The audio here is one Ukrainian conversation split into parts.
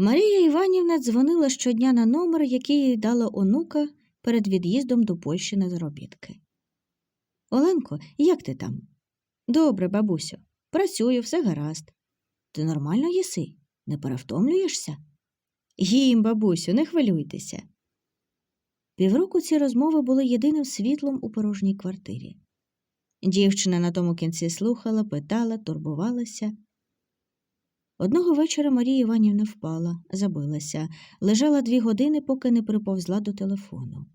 Марія Іванівна дзвонила щодня на номер, який їй дала онука перед від'їздом до Польщі на заробітки. Оленко, як ти там? Добре, бабусю. Працюю, все гаразд. Ти нормально їси? Не перевтомлюєшся? Їм, бабусю, не хвилюйтеся. Півроку ці розмови були єдиним світлом у порожній квартирі. Дівчина на тому кінці слухала, питала, турбувалася. Одного вечора Марія Іванівна впала, забилася, лежала дві години, поки не приповзла до телефону.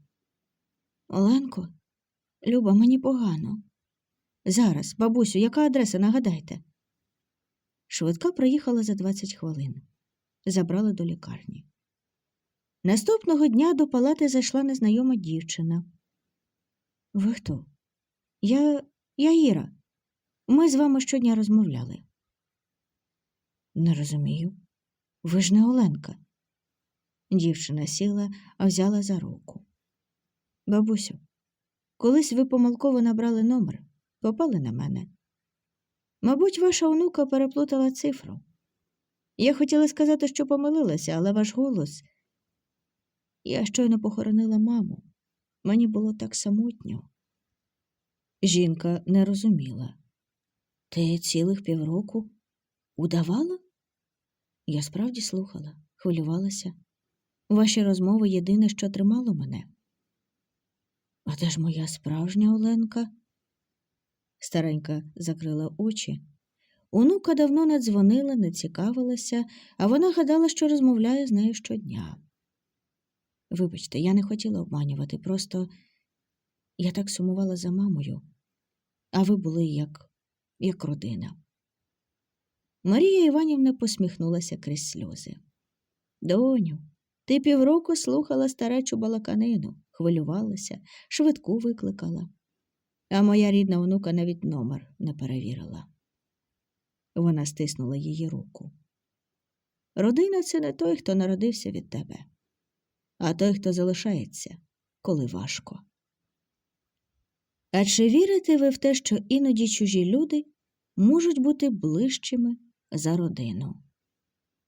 Оленко, Люба, мені погано. Зараз, бабусю, яка адреса, нагадайте. Швидка приїхала за 20 хвилин. Забрали до лікарні. Наступного дня до палати зайшла незнайома дівчина. Ви хто? Я. я Іра. Ми з вами щодня розмовляли. Не розумію. Ви ж не Оленка. Дівчина сіла, а взяла за руку. Бабусю, колись ви помилково набрали номер, попали на мене. Мабуть, ваша онука переплутала цифру. Я хотіла сказати, що помилилася, але ваш голос. Я щойно похоронила маму. Мені було так самотньо. Жінка не розуміла. Ти цілих півроку удавала? Я справді слухала, хвилювалася. Ваші розмови єдине, що тримало мене. А де ж моя справжня Оленка? Старенька закрила очі. Онука давно не дзвонила, не цікавилася, а вона гадала, що розмовляє з нею щодня. Вибачте, я не хотіла обманювати, просто я так сумувала за мамою, а ви були як, як родина. Марія Іванівна посміхнулася крізь сльози. Доню, ти півроку слухала старечу балаканину, хвилювалася, швидку викликала. А моя рідна онука навіть номер не перевірила. Вона стиснула її руку. Родина це не той, хто народився від тебе, а той, хто залишається, коли важко. А чи вірите ви в те, що іноді чужі люди можуть бути ближчими за родину?